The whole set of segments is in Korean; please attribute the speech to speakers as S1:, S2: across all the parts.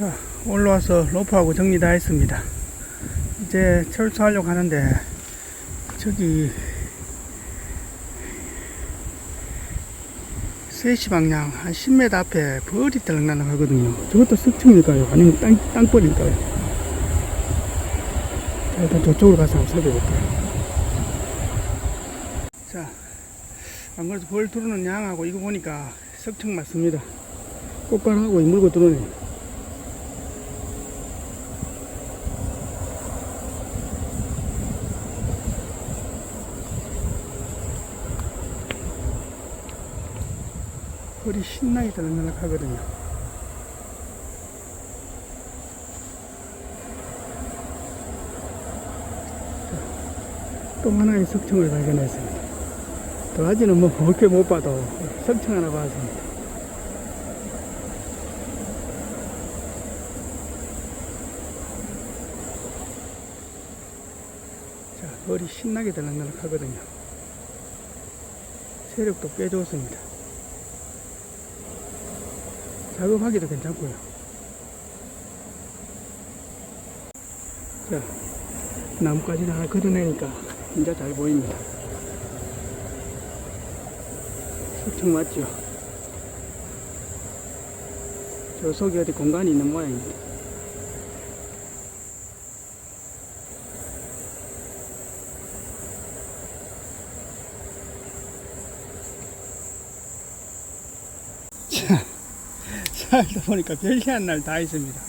S1: 자, 올라와서 로프하고 정리 다 했습니다. 이제 철수하려고 하는데, 저기, 3시 방향 한 10m 앞에 벌이 들락날락 하거든요. 저것도 석청일까요? 아니면 땅, 땅벌일까요? 자, 일단 저쪽으로 가서 한번 살펴볼게요. 자, 안 그래도 벌 들어오는 양하고 이거 보니까 석청 맞습니다. 꽃가루하고 물고 들어오네. 벌이 신나게 들락날락 하거든요. 또 하나의 석청을 발견했습니다. 도라지는 뭐 그렇게 못 봐도 석청 하나 봤습니다. 자, 벌이 신나게 들락날락 하거든요. 세력도 꽤 좋습니다. 작업하기도 괜찮고요. 자, 나뭇가지 하나 걷어내니까 진짜 잘 보입니다. 석청 맞죠? 저 속에 어디 공간이 있는 모양입니다. 자, 살다 보니까 별시한 날 다 있습니다.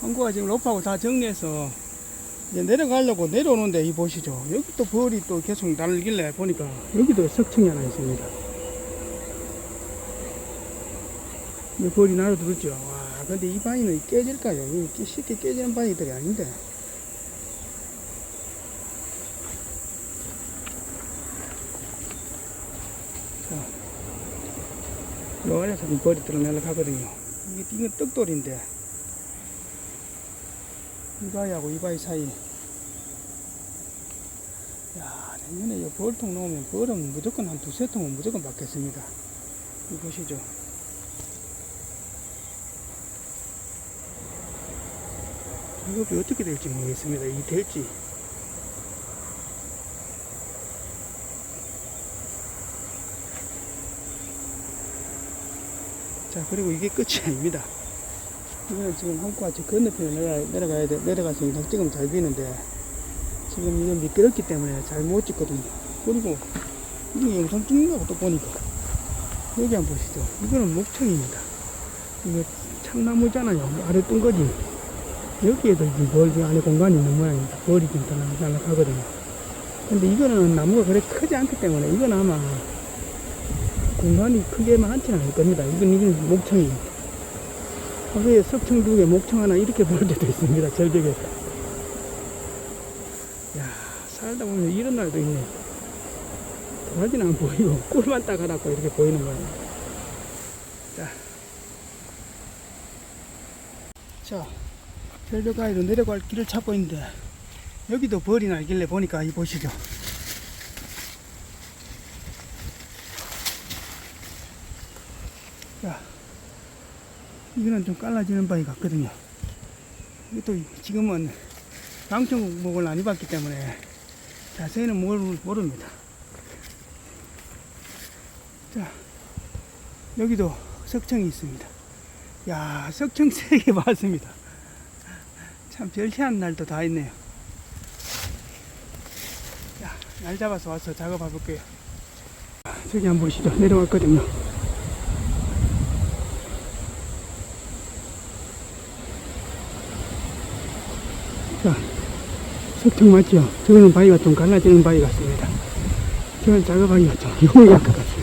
S1: 한국가 지금 로프하고 다 정리해서 이제 내려가려고 내려오는데 이 보시죠. 여기 또 벌이 또 계속 날길래 보니까 여기도 석청이 하나 있습니다. 이 벌이 날아들었죠. 와, 근데 이 바위는 깨질까요? 쉽게 깨지는 바위들이 아닌데. 자, 요 안에서 좀 벌이 들어내려 하거든요. 이게, 이건 떡돌인데. 이 바위하고 이 바위 사이. 야, 내년에 이 벌통 놓으면 벌은 무조건 한 두세 통은 무조건 받겠습니다. 이 보시죠. 작업이 어떻게 될지 모르겠습니다. 이 될지. 자, 그리고 이게 끝이 아닙니다. 이거는 지금 저 건너편에 내려, 내려가야 돼, 내려가서 찍으면 잘 비는데, 지금 이건 미끄럽기 때문에 잘 못 찍거든요. 그리고, 이거 영상 찍는다고 또 보니까, 여기 한번 보시죠. 이거는 목청입니다. 이거 참나무잖아요. 아래 뚱거지. 여기에도 지금 벌 안에 공간이 있는 모양입니다. 벌이 좀 날락하거든요. 근데 이거는 나무가 그렇게 크지 않기 때문에 이건 아마 공간이 크게 많지는 않을 겁니다. 이건, 이건 목청입니다. 하루에 석청 두 개, 목청 하나 이렇게 볼 때도 있습니다. 절벽에서. 야 살다 보면 이런 날도 있네. 도라지는 안 보이고 꿀만 따가갖고 이렇게 보이는 거예요. 자, 자 절벽 가이로 내려갈 길을 찾고 있는데 여기도 벌이 날길래 보니까 이 보시죠. 자, 이거는 좀 깔라지는 바위 같거든요. 이것도 지금은 방청목을 안 입었기 때문에 자세히는 모릅니다. 자, 여기도 석청이 있습니다. 야, 석청 세개 봤습니다. 참 별시한 날도 다 있네요. 자, 날 잡아서 와서 작업해 볼게요. 저기 한번 보시죠. 내려왔거든요. 석청 맞죠? 저거는 바위가 좀 갈라지는 바위 같습니다. 저는 작업하기가 좀 용이할 것 같아요.